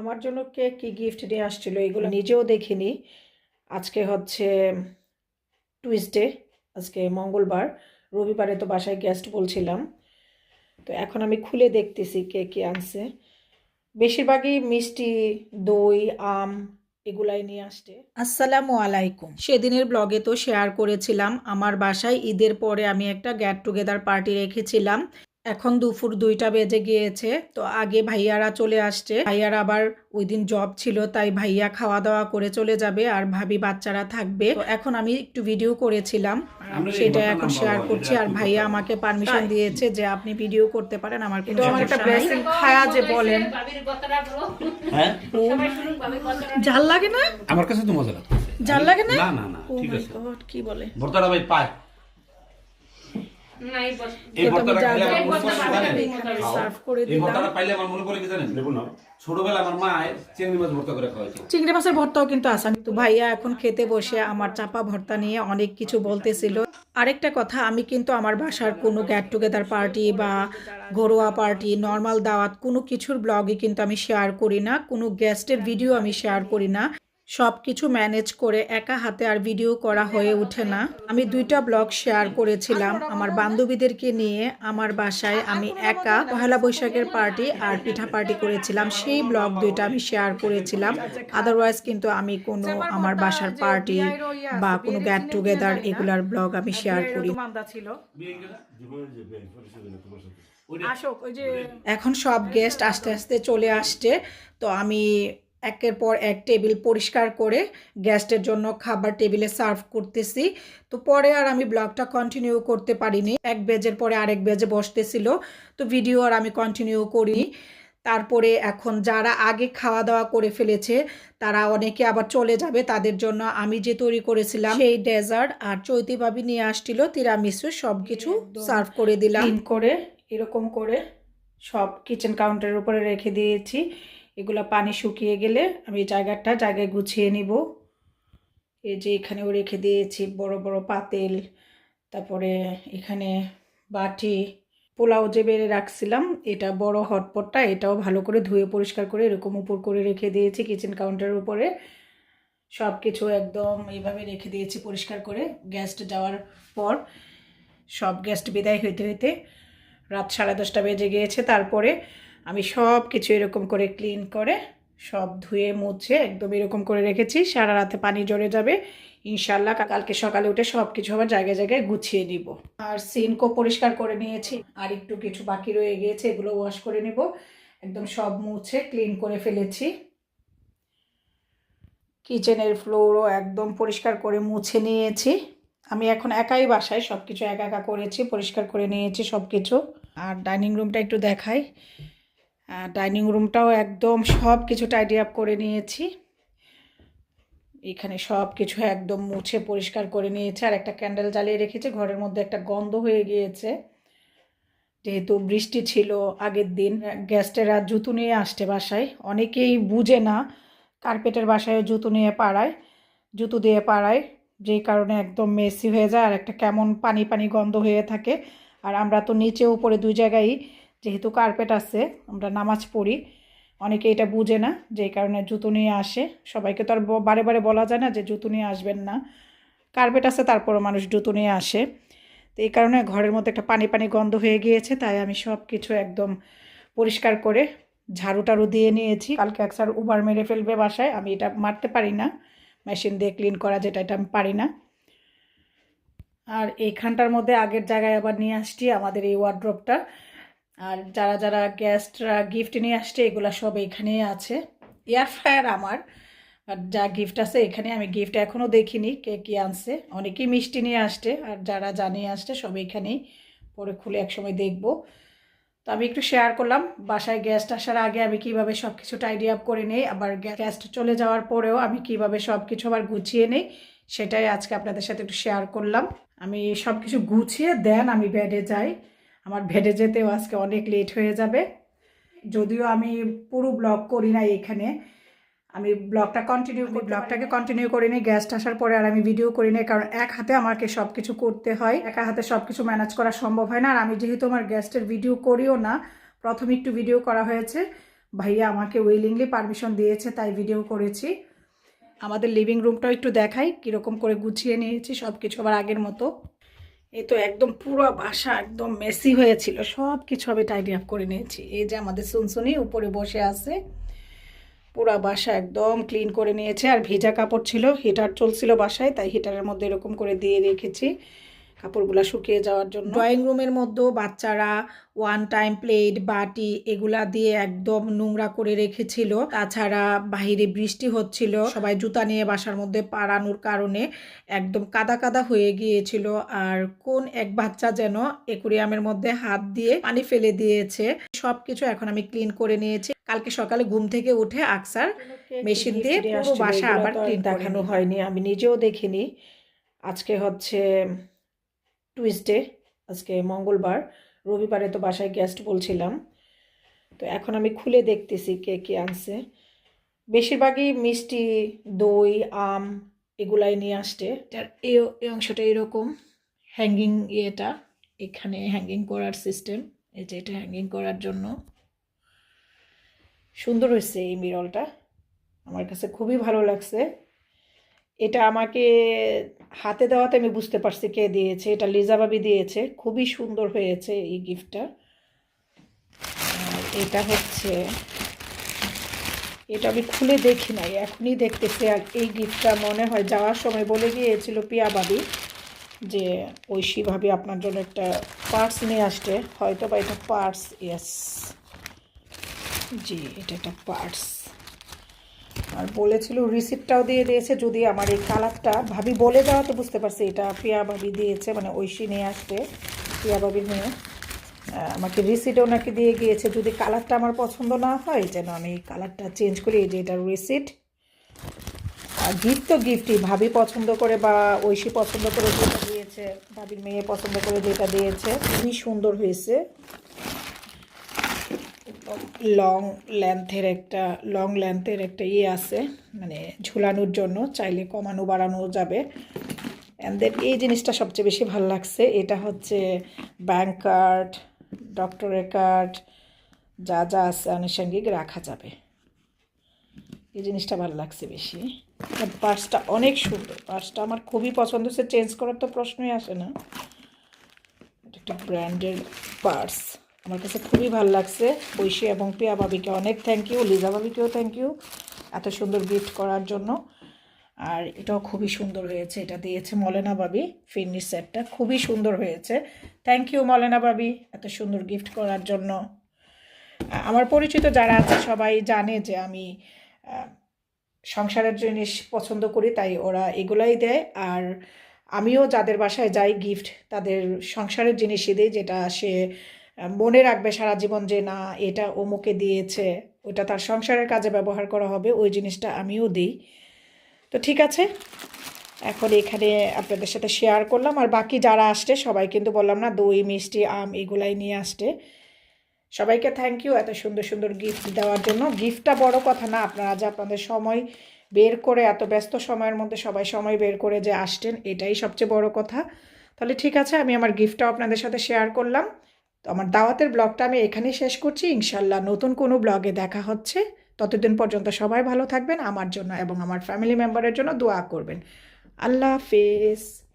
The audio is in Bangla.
আমার জন্য কে কী গিফট নিয়ে আসছিল এগুলো নিজেও দেখিনি। আজকে হচ্ছে টুইসডে আজকে মঙ্গলবার, রবিবারে তো বাসায় গেস্ট বলছিলাম। তো এখন আমি খুলে দেখতেছি কে কি আনছে। বেশিরভাগই মিষ্টি, দই, আম এগুলাই নিয়ে আসছে। আসসালামু আলাইকুম। সেদিনের ব্লগে তো শেয়ার করেছিলাম, আমার বাসায় ঈদের পরে আমি একটা গেট টুগেদার পার্টি রেখেছিলাম। এখন দুপুর দুইটা বেজে গিয়েছে তো আগে ভাইয়ারা চলে আসছে। ভাইয়ারা আবার ওই দিন জব ছিল তাই ভাইয়া খাওয়া দাওয়া করে চলে যাবে আর ভাবি বাচ্চারা থাকবে। তো এখন আমি একটু ভিডিও করেছিলাম সেটা এখন শেয়ার করছি আর ভাইয়া আমাকে পারমিশন দিয়েছে যে আপনি ভিডিও করতে পারেন আমার কোনো একটা blessing খায়া যে বলেন। হ্যাঁ? ঝাল লাগে না? আমার কাছে তো মজা লাগতেছে। ঝাল লাগে না? না না ও ঠিক মাই আছে। গড কি বলে? ভর্তাটা ভাই পায়। চিংড়ি মাছ ভর্তা করে খাওয়াইতো। চিংড়ি মাছের ভর্তাও কিন্তু আসান তো ভাইয়া এখন খেতে বসে আমার চাপা ভর্তা নিয়ে অনেক কিছু বলতেছিল। আরেকটা কথা আমি কিন্তু আমার বাসার কোনো গেট টুগেদার পার্টি বা ঘরোয়া পার্টি নর্মাল দাওয়াত কোনো কিছুর ব্লগে কিন্তু আমি শেয়ার করি না। কোনো গেস্টের ভিডিও আমি শেয়ার করি না। সব কিছু ম্যানেজ করে একা হাতে আর ভিডিও করা হয়ে ওঠে না। আমি দুইটা ব্লগ শেয়ার করেছিলাম। আমার বান্ধবীদেরকে নিয়ে আমার বাসায় আমি একা পহেলা বৈশাখের পার্টি আর পিঠা পার্টি করেছিলাম। সেই ব্লগ দুইটা আমি শেয়ার করেছিলাম। আদারওয়াইজ কিন্তু আমি কোনো আমার বাসার পার্টি বা কোনো গেট টুগেদার এগুলার ব্লগ আমি শেয়ার করি। এখন সব গেস্ট আস্তে আস্তে চলে আসছে। তো আমি একের পর এক টেবিল পরিষ্কার করে গ্যাস্টের জন্য খাবার টেবিলে সার্ভ করতেছি। তো পরে আর আমি ব্লগটা কন্টিনিউ করতে পারিনি। এক বেজের পরে আরেক বেজে বসতেছিল। তো ভিডিও আর আমি কন্টিনিউ করি তারপরে এখন যারা আগে খাওয়া দাওয়া করে ফেলেছে তারা অনেকে আবার চলে যাবে। তাদের জন্য আমি যে তৈরি করেছিলাম সেই ডেজার্ট আর চৈতি ভাবি নিয়ে আসছিল তিরামিসু সব কিছু সার্ভ করে দিলাম। করে এরকম করে সব কিচেন কাউন্টারের উপরে রেখে দিয়েছি। এগুলো পানি শুকিয়ে গেলে আমি জায়গাটা জায়গায় গুছিয়ে নিব। এই যে এখানেও রেখে দিয়েছি বড় বড় পাতেল, তারপরে এখানে বাটি, পোলাও যে বেড়ে রাখছিলাম, এটা বড় হটপটটা, এটাও ভালো করে ধুয়ে পরিষ্কার করে এরকম উপর করে রেখে দিয়েছি কিচেন কাউন্টারের উপরে। সব কিছু একদম এইভাবে রেখে দিয়েছি পরিষ্কার করে গেস্ট যাওয়ার পর সব গেস্ট বিদায় হইতে হইতে রাত সাড়ে দশটা বেজে গিয়েছে। তারপরে আমি সব কিছু এরকম করে ক্লিন করে, সব ধুয়ে মুছে একদম এরকম করে রেখেছি, সারা রাতে পানি জড়ে যাবে। ইনশাল্লাহ কালকে সকালে উঠে সব কিছু আবার জায়গায় জায়গায় গুছিয়ে নিব। আর সিনকো পরিষ্কার করে নিয়েছি, আর একটু কিছু বাকি রয়ে গিয়েছে, এগুলো ওয়াশ করে নিব। একদম সব মুছে ক্লিন করে ফেলেছি। কিচেনের ফ্লোরও একদম পরিষ্কার করে মুছে নিয়েছি। আমি এখন একাই বাসায় সব কিছু একা একা করেছি, পরিষ্কার করে নিয়েছি সব কিছু আর ডাইনিং রুমটা একটু দেখাই। ডাইনিং রুমটাও একদম সব কিছু টাইডি আপ করে নিয়েছি। এখানে সব কিছু একদম মুছে পরিষ্কার করে নিয়েছে, আর একটা ক্যান্ডেল জ্বালিয়ে রেখেছে, ঘরের মধ্যে একটা গন্ধ হয়ে গিয়েছে। যেহেতু বৃষ্টি ছিল, আগের দিন গেস্টেরা জুতো নিয়ে আসছে বাসায়। অনেকেই বুঝে না কার্পেটের বাসায় জুতো নিয়ে পাড়ায়, জুতো দিয়ে পাড়ায় যেই কারণে একদম মেসি হয়ে যায়, আর একটা কেমন পানি পানি গন্ধ হয়ে থাকে। আর আমরা তো নিচে উপরে দুই জায়গায় যেহেতু কার্পেট আছে, আমরা নামাজ পড়ি, অনেকে এটা বুঝে না যেই কারণে জুতো নিয়ে আসে। সবাইকে তো আর বারে বারে বলা যায় না যে জুতো নিয়ে আসবেন না। কার্পেট আছে, তারপরও মানুষ জুতো নিয়ে আসে। তো এই কারণে ঘরের মধ্যে একটা পানি পানি গন্ধ হয়ে গিয়েছে, তাই আমি সব কিছু একদম পরিষ্কার করে ঝাড়ু টাড়ু দিয়ে নিয়েছি। কালকে একসার উবার মেরে ফেলবে বাসায়, আমি এটা মারতে পারি না। মেশিন দিয়ে ক্লিন করা যেটা, এটা আমি পারি না। আর এইখানটার মধ্যে আগের জায়গায় আবার নিয়ে আসছি, আমাদের এই ওয়ার্ড্রপটা আর যারা যারা গেস্টরা গিফট নিয়ে আসছে, এগুলো সব এখানেই আছে। এয়ার ফ্রায়ার আমার, আর যা গিফট আছে এখানে আমি গিফট এখনও দেখিনি, কে কী আনছে। অনেকেই মিষ্টি নিয়ে আসছে, আর যারা জানিয়ে আসছে সব এখানেই পরে খুলে একসময় দেখব। তো আমি একটু শেয়ার করলাম, বাসায় গেস্ট আসার আগে আমি কীভাবে সব কিছু টাইডি আপ করে নেই, আবার গেস্ট চলে যাওয়ার পরেও আমি কীভাবে সব কিছু আবার গুছিয়ে নেই, সেটাই আজকে আপনাদের সাথে একটু শেয়ার করলাম। আমি সব কিছু গুছিয়ে দেন আমি বেডে যাই। আমার ভেটে যেতেও আজকে অনেক লেট হয়ে যাবে। যদিও আমি পুরো ব্লগ করি না এখানে। আমি ব্লগটা কন্টিনিউ করি ব্লগটাকে কন্টিনিউ করি নি গেস্ট আসার পরে আর আমি ভিডিও করি নি কারণ এক হাতে আমাকে সব কিছু করতে হয় একা হাতে সব কিছু ম্যানেজ করা সম্ভব হয় না। আর আমি যেহেতু আমার গেস্টের ভিডিও করিও না প্রথমে একটু ভিডিও করা হয়েছে। ভাইয়া আমাকে উইলিংলি পারমিশন দিয়েছে তাই ভিডিও করেছি। আমাদের লিভিং রুমটাও একটু দেখাই কীরকম করে গুছিয়ে নিয়েছি সব কিছু আবার আগের মতো। এই তো একদম পুরো বাসা একদম মেসি হয়েছিল। সব কিছু আমি টাইডি আপ করে নিয়েছি। এই যে আমাদের সুনসুনি উপরে বসে আছে, পুরা বাসা একদম ক্লিন করে নিয়েছে। আর ভেজা কাপড় ছিল হিটার চলছিল বাসায়, তাই হিটারের মধ্যে এরকম করে দিয়ে রেখেছি। কাপড়গুলো শুকিয়ে যাওয়ার জন্য। ড্রয়িং রুমের মধ্যেও বাচ্চারা ওয়ান টাইম প্লেট বাটি এগুলা দিয়ে একদম নোংরা করে রেখেছিল। তাছাড়া বাহিরে বৃষ্টি হচ্ছিল। সবাই জুতা নিয়ে বাসার মধ্যে পাড়ানোর কারণে একদম কাদা কাদা হয়ে গিয়েছিল। আর কোন এক বাচ্চা যেন একুরিয়ামের মধ্যে হাত দিয়ে পানি ফেলে দিয়েছে। সব কিছু এখন আমি ক্লিন করে নিয়েছি। কালকে সকালে ঘুম থেকে উঠে আকসার মেশিন দিয়ে পুরো বাসা আবার ক্লিন দেখানো হয়নি আমি নিজেও দেখিনি। আজকে হচ্ছে টুইসডে, আজকে মঙ্গলবার, রবিবারে তো বাসায় গেস্ট বলছিলাম। তো এখন আমি খুলে দেখতেছি কে কে আনছে। বেশিরভাগই মিষ্টি, দই, আম এগুলাই নিয়ে আসছে। এই এই অংশটা এরকম হ্যাঙ্গিং ইয়েটা। এখানে হ্যাঙ্গিং করার সিস্টেম এই যে এটা হ্যাঙ্গিং করার জন্য। সুন্দর হয়েছে এই মিরলটা। আমার কাছে খুবই ভালো লাগছে। এটা আমাকে হাতে দেওয়াতে আমি বুঝতে পারছি কে দিয়েছে, এটা লিজা বাবি দিয়েছে। খুবই সুন্দর হয়েছে এই গিফটটা। এটা হচ্ছে, এটা আমি খুলে দেখি নাই, এখনই দেখতেছি। আর এই গিফটটা মনে হয় যাওয়ার সময় বলে গিয়েছিল পিয়া বাবি যে, ঐশী ভাবি আপনার জন্য একটা পার্স নিয়ে আসতে হয়তো বা এটা পার্স ইয়েস জি, এটা একটা পার্স। আর বলেছিল রিসিপ্টটাও দিয়ে দিয়েছে, যদি আমার এই কালারটা। ভাবি বলে যাওয়া তো বুঝতে পারছি, এটা প্রিয়া ভাবি দিয়েছে মানে ঐশী নিয়ে আসতে প্রিয়া ভাবির মেয়ে। আমাকে রিসিটও নাকি দিয়ে গিয়েছে, যদি কালারটা আমার পছন্দ না হয়, যেন আমি কালারটা চেঞ্জ করি, এই যে এটা রিসিট আর গিফট তো গিফটই ভাবি পছন্দ করে বা ঐশী পছন্দ করে যেটা দিয়েছে, ভাবির মেয়ে পছন্দ করে যেটা দিয়েছে, খুবই সুন্দর হয়েছে। লং লেন্থের একটা লং লেন্থের একটা ইয়ে আছে মানে ঝুলানোর জন্য, চাইলে কমানো বাড়ানো যাবে। অ্যান্ড দেন এই জিনিসটা সবচেয়ে বেশি ভালো লাগছে, এটা হচ্ছে ব্যাঙ্ক কার্ড ডক্টরের কার্ড যা যা আছে আনুষঙ্গিক রাখা যাবে। এই জিনিসটা ভালো লাগছে বেশি। পার্সটা অনেক সুন্দর। পার্সটা আমার খুবই পছন্দ হচ্ছে চেঞ্জ করার তো প্রশ্নই আসে না। এটা একটা ব্র্যান্ডের পার্স আমার কাছে খুবই ভালো লাগছে। ঐশী এবং প্রিয়া ভাবিকে অনেক থ্যাংক ইউ লিজা ভাবিকেও থ্যাংক ইউ এত সুন্দর গিফট করার জন্য। আর এটাও খুবই সুন্দর হয়েছে, এটা দিয়েছে মলেনা বাবি ফিরনি সেটটা খুবই সুন্দর হয়েছে। থ্যাংক ইউ মলেনা বাবি এত সুন্দর গিফট করার জন্য। আমার পরিচিত যারা আছে, সবাই জানে যে আমি সংসারের জিনিস পছন্দ করি, তাই ওরা এগুলাই দেয়। আর আমিও যাদের বাসায় যাই গিফট তাদের সংসারের জিনিসই দিই, যেটা সে মনে রাখবে সারা জীবন যে না, এটা অমুকে দিয়েছে, ওটা তার সংসারের কাজে ব্যবহার করা হবে, ওই জিনিসটা আমিও দিই। তো ঠিক আছে, এখন এখানে আপনাদের সাথে শেয়ার করলাম, আর বাকি যারা আসছে, সবাই কিন্তু বললাম না, দই, মিষ্টি, আম, এগুলাই নিয়ে আসতে সবাইকে থ্যাংক ইউ এত সুন্দর সুন্দর গিফট দেওয়ার জন্য। গিফটটা বড় কথা না, আপনারা যে আপনাদের সময় বের করে, এত ব্যস্ত সময়ের মধ্যে সবাই সময় বের করে যে আসছেন, এটাই সবচেয়ে বড় কথা। তাহলে ঠিক আছে, আমি আমার গিফটটাও আপনাদের সাথে শেয়ার করলাম। তো আমার দাওয়াতের ব্লগটা আমি এখানেই শেষ করছি। ইনশাল্লাহ নতুন কোনো ব্লগে দেখা হচ্ছে। ততদিন পর্যন্ত সবাই ভালো থাকবেন, আমার জন্য এবং আমার ফ্যামিলি মেম্বারের জন্য দোয়া করবেন। আল্লাহ হাফেজ।